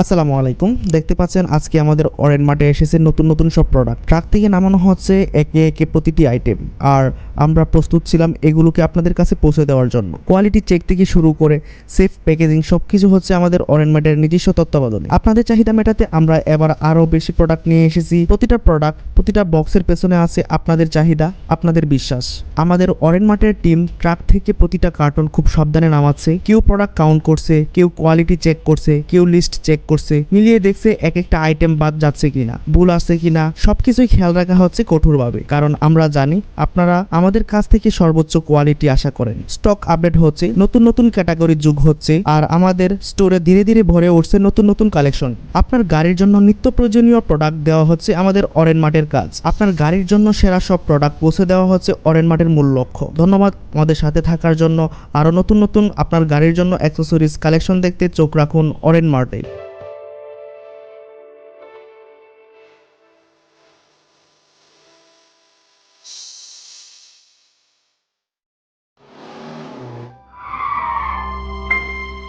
আসসালামু আলাইকুম। দেখতে পাচ্ছেন, আজকে আমাদের অরেন মার্টে এসেছে নতুন নতুন সব প্রোডাক্ট ট্রাক থেকে নামানো হচ্ছে একে একে প্রতিটি আইটেম আর আমরা প্রস্তুত ছিলাম এগুলোকে আপনাদের কাছে পৌঁছে দেওয়ার জন্য। কোয়ালিটি চেক থেকে শুরু করে সেফ প্যাকেজিং সব কিছু হচ্ছে আমাদের অরেন মার্টের নিজস্ব তত্ত্বাবধানে। আপনাদের চাহিদা মেটাতে আমরা এবার আরও বেশি প্রোডাক্ট নিয়ে এসেছি। প্রতিটা প্রোডাক্ট প্রতিটা বক্সের পেছনে আছে আপনাদের চাহিদা, আপনাদের বিশ্বাস। আমাদের অরেন মার্টের টিম ট্রাক থেকে প্রতিটা কার্টন খুব সাবধানে নামাচ্ছে। কেউ প্রোডাক্ট কাউন্ট করছে, কেউ কোয়ালিটি চেক করছে, কেউ লিস্ট চেক করছে, মিলিয়ে দেখছে এক একটা আইটেম বাদ যাচ্ছে কিনা, ভুল আছে কিনা, সবকিছুই খেয়াল রাখা হচ্ছে কঠোরভাবে। কারণ আমরা জানি, আপনারা আমাদের কাছ থেকে সর্বোচ্চ কোয়ালিটি আশা করেন। স্টক আপডেট হচ্ছে, নতুন নতুন ক্যাটাগরির যুগ হচ্ছে, আর আমাদের স্টোরে ধীরে ধীরে ভরে উঠছে নতুন নতুন কালেকশন আপনার গাড়ির জন্য নিত্য প্রয়োজনীয় প্রোডাক্ট দেওয়া হচ্ছে আমাদের অরেন মার্টের কাজ। আপনার গাড়ির জন্য সেরা সব প্রোডাক্ট পৌঁছে দেওয়া হচ্ছে অরেন মার্টের মূল লক্ষ্য। ধন্যবাদ আমাদের সাথে থাকার জন্য। আরও নতুন নতুন আপনার গাড়ির জন্য অ্যাক্সেসরিজ কালেকশন দেখতে চোখ রাখুন অরেন মার্টে